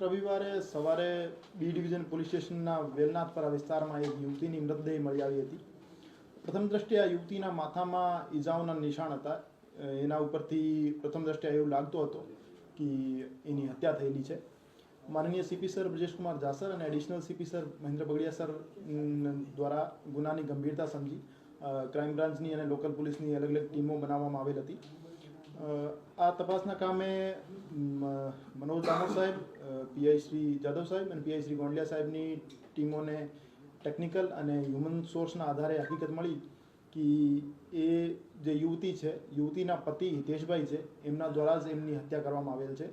રવિવારે સવારે B division police સ્ટેશનના વેલનાથપરા વિસ્તારમાં એક યુવતીની મૃતદેહ મળી આવી હતી. પ્રથમ દ્રષ્ટિએ આ યુવતીના માથામાં ઈજાઓના નિશાન હતા. એના ઉપરથી પ્રથમ દ્રષ્ટિએ એવું લાગતો હતો કે એની હત્યા થયેલી છે. માનનીય સીપી સર બ્રજેશકુમાર જાસર અને additional CP sir Mahendra Bagadia sir દ્વારા ગુનાની ગંભીરતા સમજી ક્રાઇમ બ્રાન્ચની અને લોકલ પોલીસની અલગ અલગ ટીમો બનાવવામાં આવેલ હતી. આ તપાસના કામે મનોજ દામોદ સાહેબ પીઆઈ શ્રી જાદવ સાહેબ અને પીઆઈ શ્રી ગોંડલિયા સાહેબની ટીમોને ટેકનિકલ અને હ્યુમન સોર્સના આધારે હકીકત મળી કે એ જે યુવતી છે, યુવતીના પતિ હિતેશભાઈ છે, એમના દ્વારા જ એમની હત્યા કરવામાં આવેલ છે.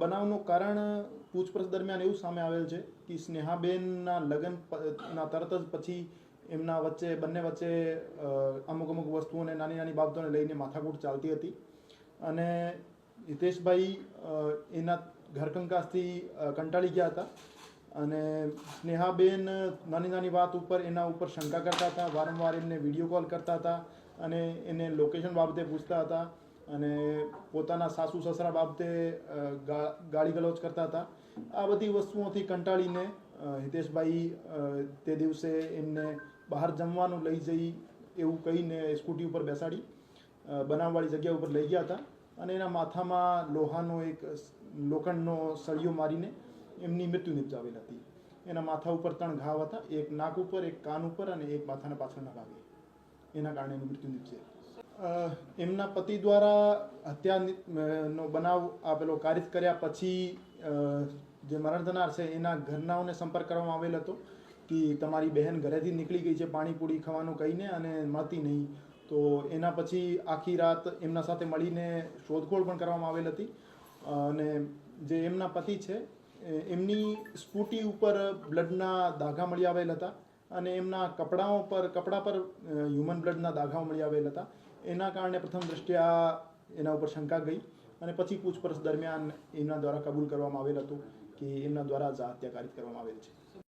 બનાવનું કારણ પૂછપરછ દરમિયાન એવું સામે આવેલ છે કે સ્નેહાબેનના લગ્ન ના તરત જ પછી એમના વચ્ચે, બંને વચ્ચે અમુક અમુક વસ્તુઓને નાની નાની બાબતોને લઈને માથાકૂટ ચાલતી હતી. અને હિતેશભાઈ એના ઘરકંકાસથી કંટાળી ગયા હતા. અને સ્નેહાબેન નાની નાની વાત ઉપર, એના ઉપર શંકા કરતા હતા, વારંવાર એમને વીડિયો કોલ કરતા હતા અને એને લોકેશન બાબતે પૂછતા હતા અને પોતાના સાસુ સસરા બાબતે ગાળી ગલોચ કરતા હતા. આ બધી વસ્તુઓથી કંટાળીને હિતેશભાઈ તે દિવસે એમને બહાર જમવાનું લઈ જઈ એવું કહીને સ્કૂટી ઉપર બેસાડી. બનાવવાળી જગ્યા ઉપર લઈ ગયા હતા અને એના માથામાં લોહાનો એક લોખંડનો સળિયો મારીને એમની મૃત્યુ નિપજાવેલ હતી. એના માથા ઉપર ત્રણ ઘાવ હતા એક નાક ઉપર એક કાન ઉપર અને એક માથાના પાછળના ભાગે. એના કારણે એનું મૃત્યુ નિપજે એમના પતિ દ્વારા હત્યા નિ- અ, નો બનાવ આપેલો કારિત કર્યા પછી જે મરણ થનાર છે એના ઘરનાઓને સંપર્ક કરવામાં આવેલ હતો કે તમારી બહેન ઘરેથી નીકળી ગઈ છે પાણીપુરી ખાવાનું કહીને અને મળતી નહીં. તો એના પછી આખી રાત એમના સાથે મળીને શોધખોળ પણ કરવામાં આવેલ હતી. અને જે એમના પતિ છે એમની સ્કૂટી ઉપર બ્લડના દાગા મળી આવેલ હતા અને એમના કપડાઓ પર, કપડા પર હ્યુમન બ્લડના દાગાઓ મળી આવેલ હતા. એના કારણે પ્રથમ દ્રષ્ટિયા એના ઉપર શંકા ગઈ અને પછી પૂછપરછ દરમિયાન એમના દ્વારા કબૂલ કરવામાં આવેલ હતું કે એમના દ્વારા જ હત્યા કરવામાં આવેલ છે.